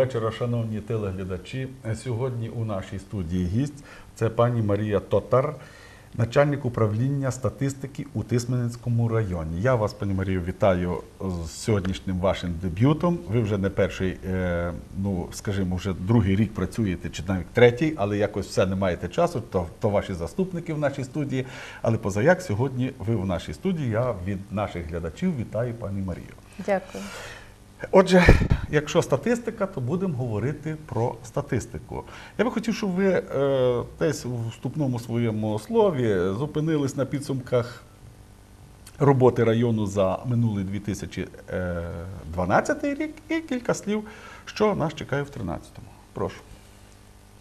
вечора, шановні телеглядачі. Сьогодні у нашій студії гість це пані Марія Тотар, начальник управління статистики у Тисменницькому районі. Я вас, пані Марію, вітаю з сьогоднішнім вашим дебютом. Ви вже не перший, е, ну скажімо, вже другий рік працюєте, чи навіть третій, але якось все не маєте часу. То, то ваші заступники в нашій студії. Але позаяк сьогодні ви в нашій студії. Я від наших глядачів вітаю пані Марію. Дякую. Отже, якщо статистика, то будемо говорити про статистику. Я би хотів, щоб ви е, десь у вступному своєму слові зупинились на підсумках роботи району за минулий 2012 рік і кілька слів, що нас чекає в 2013-му. Прошу.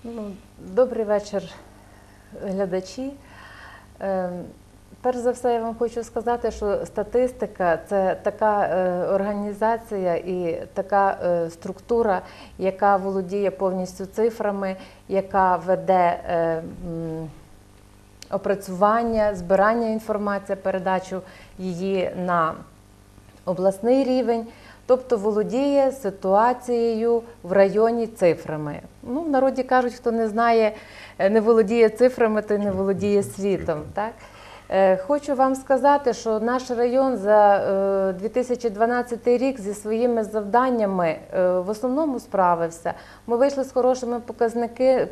Ну, добрий вечір, глядачі. Перш за все, я вам хочу сказати, що статистика це така е, організація і така е, структура, яка володіє повністю цифрами, яка веде е, опрацювання, збирання інформації, передачу її на обласний рівень, тобто володіє ситуацією в районі цифрами. Ну, в народі кажуть, хто не знає, не володіє цифрами, той не володіє світом. Так? Е, Хочу вам сказати, що наш район за е, 2012 рік зі своїми завданнями е, в основному справився. Ми вийшли з хорошими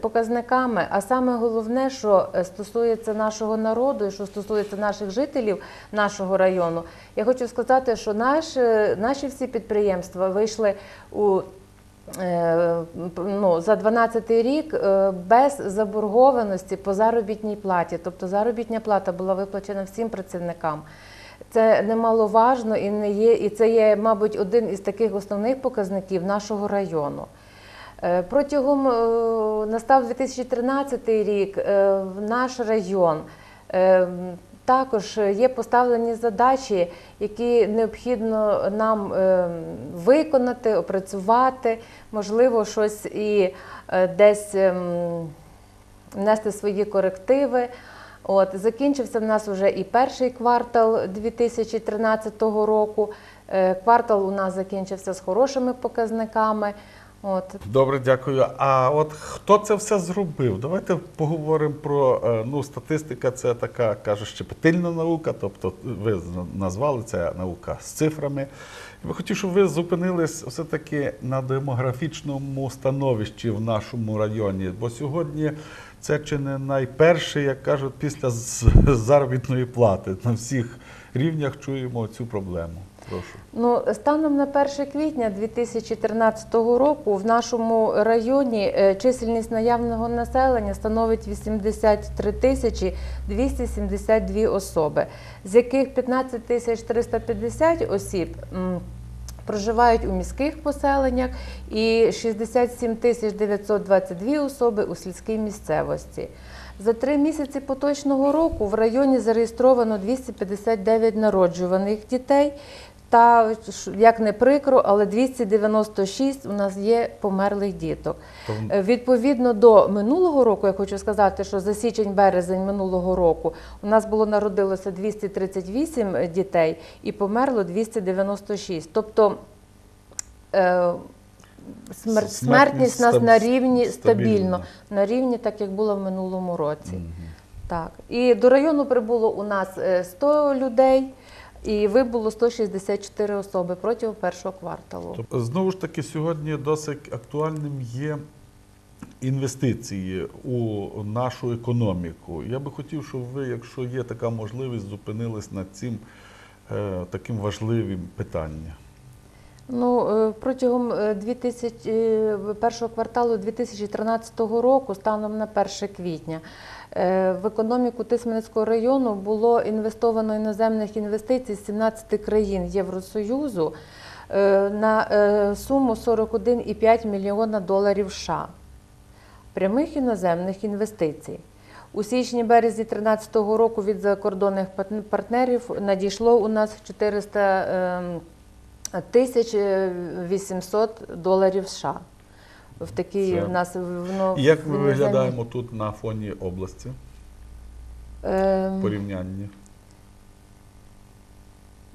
показниками, а саме головне, що е, стосується нашого народу і що стосується наших жителів нашого району, я хочу сказати, що наш, е, наші всі підприємства вийшли у Е, ну, за 12 рік е, без заборгованості по заробітній платі. Тобто заробітня плата була виплачена всім працівникам. Це немаловажно і не є, і це є, мабуть, один із таких основних показників нашого району. Е, Протягом е, настав 2013 рік е, наш район. Е, Також є поставлені задачі, які необхідно нам е, виконати, опрацювати, можливо, щось і е, десь ем, внести свої корективи. От, закінчився в нас вже і перший квартал 2013 року. Е, Квартал у нас закінчився з хорошими показниками. От, Добре, дякую. А от хто це все зробив? Давайте поговоримо про е, ну, статистика. Це така каже, щепетильна наука, тобто ви назвали це наука з цифрами. Я хотів, щоб ви зупинились все-таки на демографічному становищі в нашому районі, бо сьогодні це чи не найперше, як кажуть, після заробітної плати. На всіх рівнях чуємо цю проблему. Прошу. Ну, станом на 1 квітня 2013 року в нашому районі е, чисельність наявного населення становить 83 тисячі 272 особи, з яких 15 тисяч 350 осіб проживають у міських поселеннях і 67 тисяч 922 особи у сільській місцевості. За три місяці поточного року в районі зареєстровано 259 народжуваних дітей. Та як не прикро, але 296 у нас є померлих діток. Тому- Е, Відповідно до минулого року, я хочу сказати, що за січень-березень минулого року у нас було народилося 238 дітей і померло 296. Тобто е, смер- смертність у нас на рівні стабільна. стабільно, на рівні, так як було в минулому році. Мгм. Так. І до району прибуло у нас е, 100 людей, і вибуло 164 особи протягом першого кварталу. Тобто, знову ж таки, сьогодні досить актуальним є інвестиції у нашу економіку. Я би хотів, щоб ви, якщо є така можливість, зупинились над цим е, таким важливим питанням. Ну, е, протягом е, 2000, е, першого кварталу 2013 року, станом на 1 квітня, е, в економіку Тисменецького району було інвестовано іноземних інвестицій з 17 країн Євросоюзу е, на е, суму 41,5 мільйона доларів США. Прямих іноземних інвестицій. У січні-березні 2013 року від закордонних партнерів надійшло у нас 400 ем, тисяч е, 800 доларів США. В такій Це- в нас воно І як ми виглядаємо тут на фоні області Ем, порівнянні?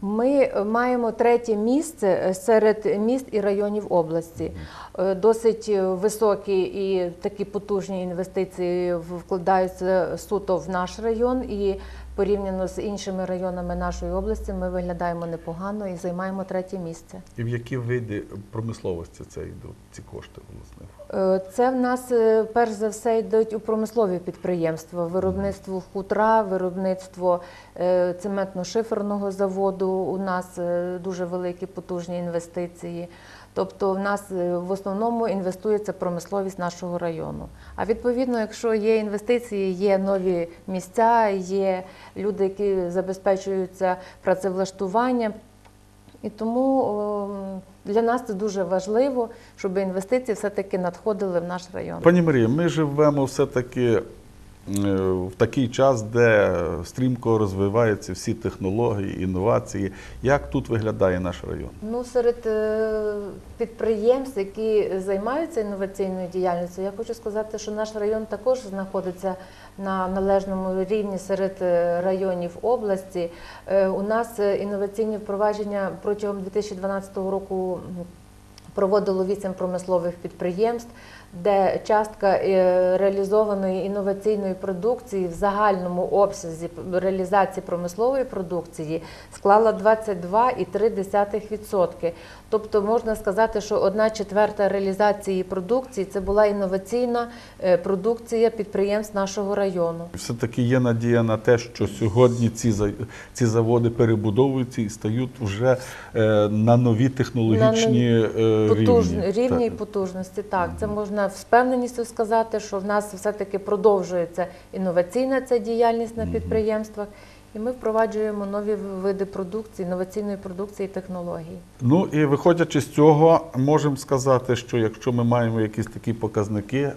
Ми маємо третє місце серед міст і районів області. Е, Досить високі і такі потужні інвестиції вкладаються суто в наш район. І порівняно з іншими районами нашої області ми виглядаємо непогано і займаємо третє місце. І в які види промисловості це йдуть ці кошти, власне? Е, Це в нас е, перш за все йдуть у промислові підприємства, виробництво хутра, виробництво е, цементно-шиферного заводу. У нас дуже великі потужні інвестиції. Тобто в нас е, в основному інвестується промисловість нашого району. А відповідно, якщо є інвестиції, є нові місця, є люди, які забезпечуються працевлаштуванням. І тому для нас це дуже важливо, щоб інвестиції все-таки надходили в наш район. Пані Марія, ми живемо все-таки е, в такий час, де стрімко розвиваються всі технології, інновації. Як тут виглядає наш район? Ну, серед е, підприємств, які займаються інноваційною діяльністю, я хочу сказати, що наш район також знаходиться на належному рівні серед е, районів області. Е, У нас інноваційні впровадження протягом 2012 року проводило вісім промислових підприємств, де частка е, реалізованої інноваційної продукції в загальному обсязі реалізації промислової продукції склала 22,3%. Тобто можна сказати, що одна четверта реалізації продукції це була інноваційна е, продукція підприємств нашого району. Все-таки є надія на те, що сьогодні ці, ці заводи перебудовуються і стають вже е, на нові технологічні е, Потужні рівні. рівні Так. потужності. Так, це можна з впевненістю сказати, що в нас все-таки продовжується інноваційна ця діяльність на підприємствах, і ми впроваджуємо нові види продукції, інноваційної продукції і технологій. Ну і виходячи з цього, можемо сказати, що якщо ми маємо якісь такі показники, е,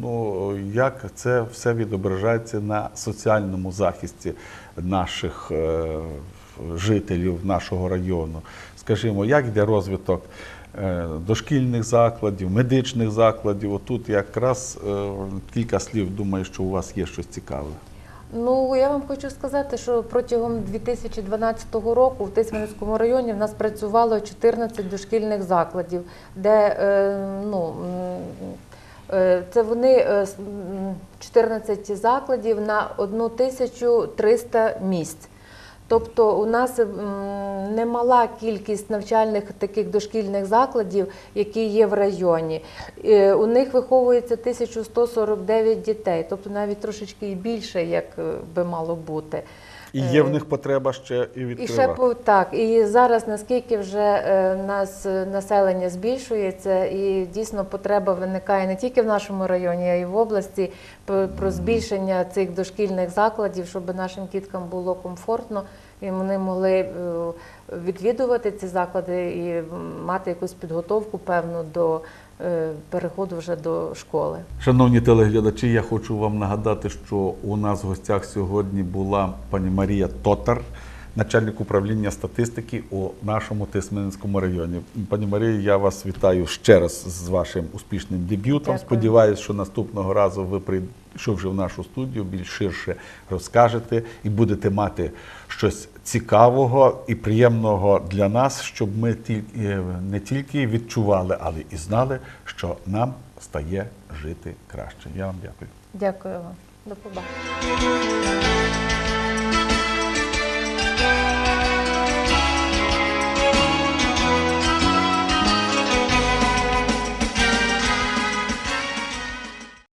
ну як це все відображається на соціальному захисті наших е, жителів нашого району. Скажімо, як йде розвиток дошкільних закладів, медичних закладів? Отут якраз е, кілька слів, думаю, що у вас є щось цікаве. Ну я вам хочу сказати, що протягом 2012 року в Тисменському районі в нас працювало 14 дошкільних закладів, де е, ну. е, Це вони е, с- м, 14 закладів на 1300 місць. Тобто у нас немала кількість навчальних таких дошкільних закладів, які є в районі. Е, У них виховується 1149 дітей, тобто навіть трошечки і більше, як е, би мало бути. І є в них потреба ще і І ще так, і зараз наскільки вже е, нас е, населення збільшується, і дійсно потреба виникає не тільки в нашому районі, а й в області про збільшення цих дошкільних закладів, щоб нашим діткам було комфортно і вони могли е, відвідувати ці заклади і мати якусь підготовку певну до е, переходу вже до школи. Шановні телеглядачі, я хочу вам нагадати, що у нас в гостях сьогодні була пані Марія Тотар, начальник управління статистики у нашому Тисменському районі. Пані Марія, я вас вітаю ще раз з вашим успішним дебютом. Сподіваюсь, що наступного разу ви прийшовши в нашу студію, більш ширше розкажете і будете мати щось цікавого і приємного для нас, щоб ми тільки не тільки відчували, але і знали, що нам стає жити краще. Я вам дякую. Дякую вам. До побачення.